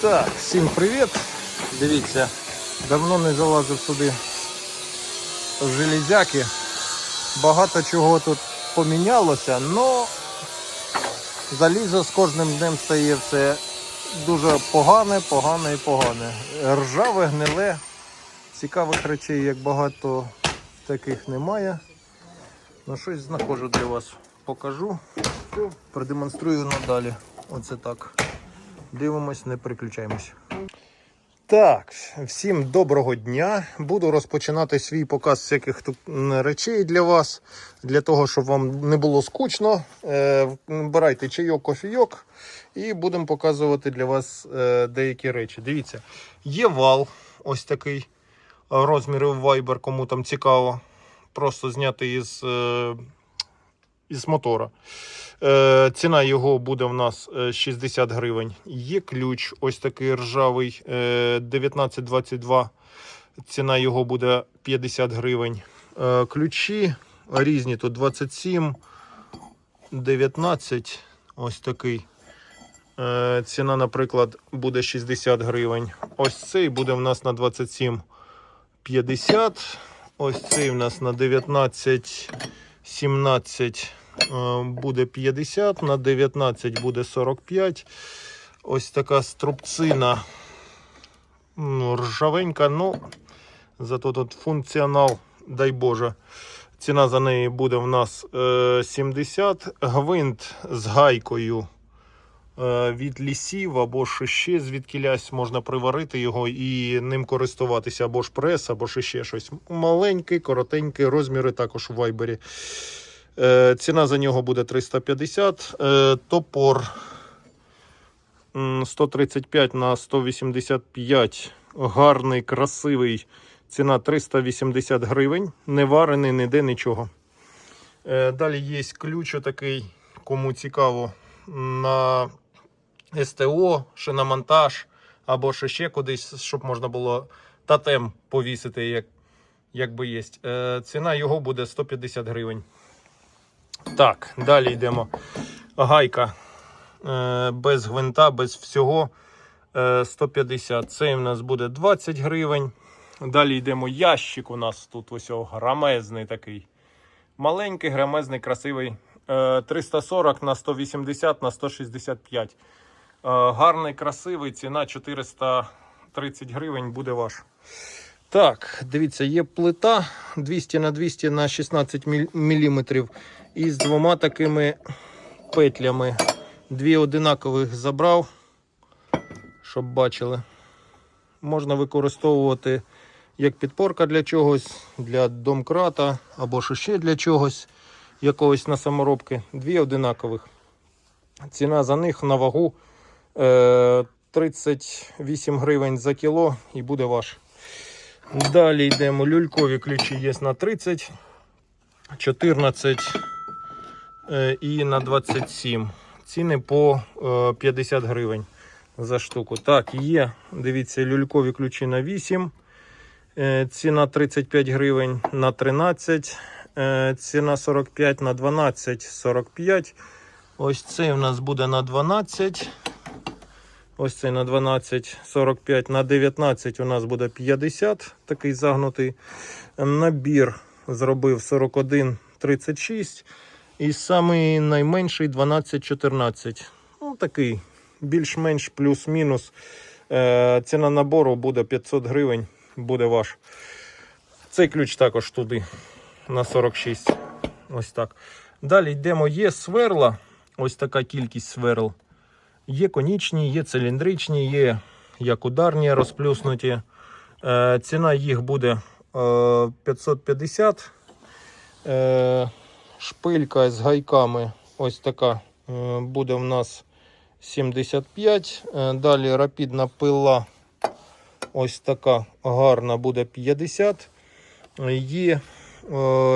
Так, всім привіт. Дивіться, давно не залазив сюди в железяки. Багато чого тут помінялося, але залізо з кожним днем стає все дуже погане, погане і погане. Ржаве, гниле. Цікавих речей, як багато таких немає. Ну, щось знаходжу для вас. Покажу. Продемонструю надалі. Оце так. Дивимось, не переключаємось. Так, всім доброго дня. Буду розпочинати свій показ всяких тут речей для вас, для того, щоб вам не було скучно. Е, Берайте чайок, кофійок і будемо показувати для вас е, деякі речі. Дивіться, є вал, ось такий е, розміри в Viber, кому там цікаво. Просто зняти із, е, із мотора. Е, ціна його буде в нас е, 60 гривень. Є ключ, ось такий ржавий е, 1922. Ціна його буде 50 гривень. Е, ключі різні тут 27, 19. Ось такий. Е, ціна, наприклад, буде 60 гривень. Ось цей буде в нас на 27 50. Ось цей в нас на 19 17 е, буде 50, на 19 буде 45. Ось така струбцина. Ну, ржавенька, ну, зато тут функціонал, дай Боже. Ціна за неї буде в нас е, 70. Гвинт з гайкою е, від лісів або ще звідкілясь можна приварити його і ним користуватися, або ж прес, або ще щось. Маленький, коротенький, розміри також у вайбері. Е, ціна за нього буде 350. Е, топор 135 на 185. Гарний, красивий. Ціна 380 гривень. Не варений ніде нічого. Е, далі є ключ такий, кому цікаво, на СТО, шиномонтаж або ще, ще кудись, щоб можна було тотем повісити, як, як би є. Ціна його буде 150 гривень. Так, далі йдемо. Гайка е, без гвинта, без всього е, 150. Цей у нас буде 20 гривень. Далі йдемо ящик. У нас тут ось грамезний такий. Маленький, грамезний, красивий. Е, 340 на 180 на 165. Е, гарний, красивий, ціна 430 гривень буде ваш. Так, дивіться, є плита 200 на 200 на 16 мм із двома такими петлями. Дві одинакових забрав, щоб бачили. Можна використовувати як підпорка для чогось, для домкрата або ще для чогось, якогось на саморобки. Дві одинакових. Ціна за них на вагу е, 38 гривень за кіло і буде ваш. Далі йдемо. Люлькові ключі є на 30, 14 е, і на 27. Ціни по е, 50 гривень за штуку. Так, є. Дивіться, люлькові ключі на 8. Е, Ціна 35 гривень на 13. Е, Ціна 45 на 12, 45. Ось цей у нас буде на 12. Ось цей на 12, 45, на 19 у нас буде 50, такий загнутий. Набір зробив 41, 36. І самий найменший 12, 14. Ну, такий більш-менш плюс-мінус. Е, ціна набору буде 500 гривень, буде ваш. Цей ключ також туди на 46. Ось так. Далі йдемо. Є сверла. Ось така кількість сверл. Є конічні, є циліндричні, є як ударні розплюснуті. Е, ціна їх буде е, 550. Е, шпилька з гайками ось така е, буде в нас 75. Е, далі рапідна пила ось така гарна буде 50. Е, Є е,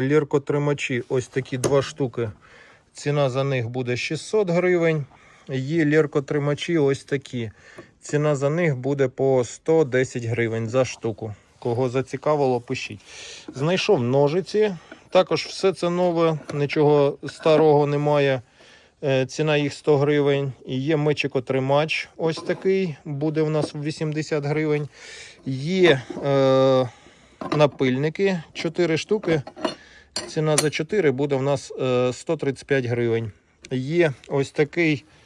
ліркотримачі, ось такі два штуки. Ціна за них буде 600 гривень. Є ліркотримачі ось такі. Ціна за них буде по 110 гривень за штуку. Кого зацікавило, пишіть. Знайшов ножиці. Також все це нове, нічого старого немає. Е, Ціна їх 100 гривень. І є мечикотримач. Ось такий. Буде у нас 80 гривень. Є е, напильники 4 штуки. Ціна за 4 буде в нас е, 135 гривень. Є ось такий е,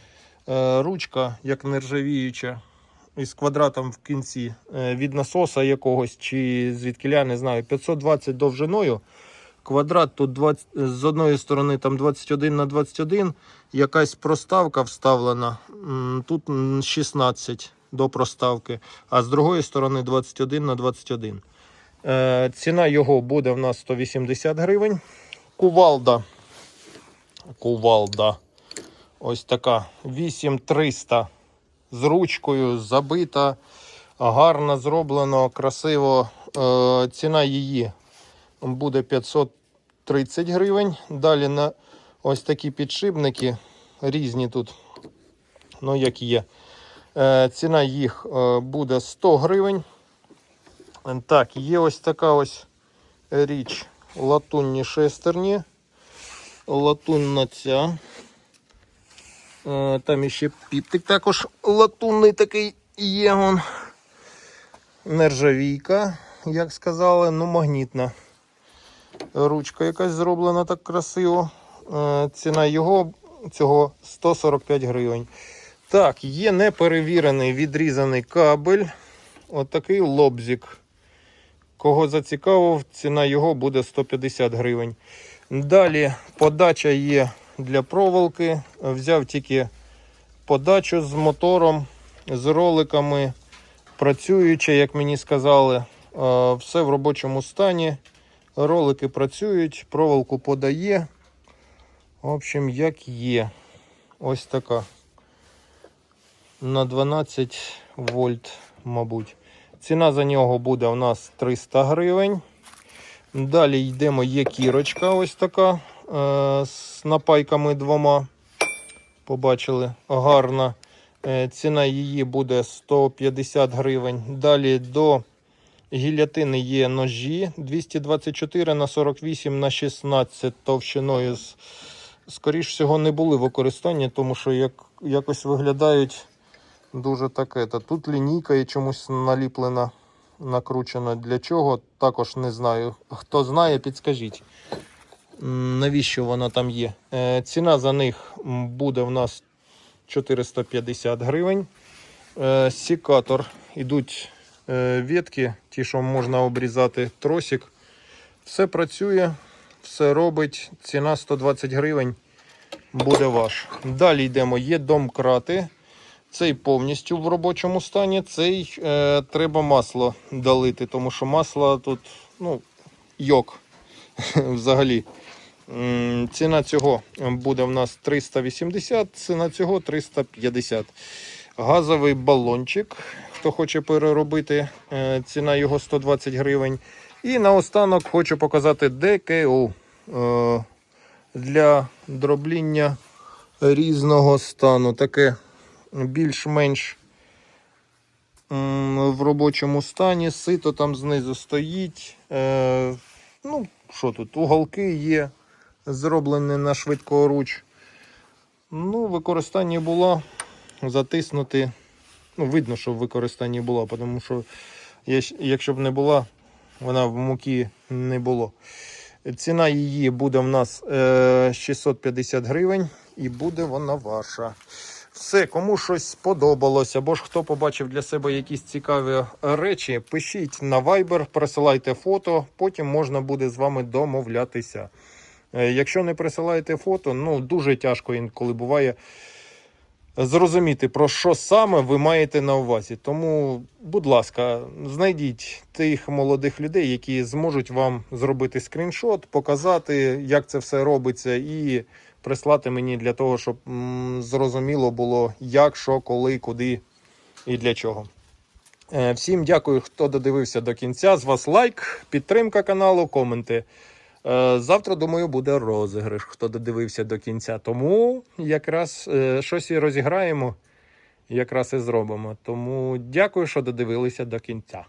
ручка, як нержавіюча, із квадратом в кінці е, від насоса якогось чи звідкиля, не знаю, 520 довжиною. Квадрат тут 20, з одної сторони там 21 на 21, якась проставка вставлена. Тут 16 до проставки, а з другої сторони 21 на 21. Е, ціна його буде в нас 180 гривень. Кувалда. Кувалда. Ось така 8300 з ручкою, забита, гарно зроблено, красиво. Е, ціна її буде 530 гривень. Далі на ось такі підшипники різні тут, ну як є. Е, ціна їх е, буде 100 гривень. Так, є ось така ось річ латунні шестерні. Латунна ця. Е, Там іще піптик також латунний такий є. Он. Нержавійка, як сказали, ну магнітна. Ручка якась зроблена так красиво. Е, Ціна його цього 145 гривень. Так, є неперевірений відрізаний кабель. Отакий лобзик. Кого зацікавив, ціна його буде 150 гривень. Далі подача є для проволоки. Взяв тільки подачу з мотором, з роликами. Працюючи, як мені сказали, Е, все в робочому стані. Ролики працюють, проволоку подає. В общем, як є. Ось така. На 12 вольт, мабуть. Ціна за нього буде у нас 300 гривень. Далі йдемо, є кірочка ось така з напайками двома. Побачили, гарна. Е, ціна її буде 150 гривень. Далі до гілятини є ножі 224 на 48 на 16 товщиною. З- Скоріш всього, не були використанні, тому що як, якось виглядають дуже таке. Та тут лінійка і чомусь наліплена, накручена. Для чого? Також не знаю. Хто знає, підскажіть. Навіщо вона там є? Е, ціна за них буде в нас 450 гривень. Е, Сікатор. Ідуть е, ветки, ті, що можна обрізати тросик. Все працює, все робить. Ціна 120 гривень буде ваш. Далі йдемо. Є домкрати. Цей повністю в робочому стані. Цей е, треба масло долити, тому що масло тут ну, йок взагалі. Ціна цього буде в нас 380, ціна цього 350. Газовий балончик, хто хоче переробити, е, ціна його 120 гривень. І наостанок хочу показати ДКУ е, для дробління різного стану. Таке більш-менш в робочому стані. Сито там знизу стоїть. Е, ну, що тут? Уголки є, зроблені на швидкоруч. Ну, в використанні була затиснути. Ну, видно, що в використанні була, тому що якщо б не була, вона в муки не було. Ціна її буде в нас е, 650 гривень і буде вона ваша. Все, кому щось сподобалось, або ж хто побачив для себе якісь цікаві речі, пишіть на Viber, присилайте фото, потім можна буде з вами домовлятися. Е, Якщо не присилаєте фото, ну дуже тяжко інколи буває зрозуміти, про що саме ви маєте на увазі. Тому, будь ласка, знайдіть тих молодих людей, які зможуть вам зробити скріншот, показати, як це все робиться, і прислати мені для того, щоб зрозуміло було, як, що, коли, куди і для чого. Е, Всім дякую, хто додивився до кінця. З вас лайк, підтримка каналу, коменти. Е, Завтра, думаю, буде розіграш, хто додивився до кінця. Тому якраз е, щось і розіграємо, якраз і зробимо. Тому дякую, що додивилися до кінця.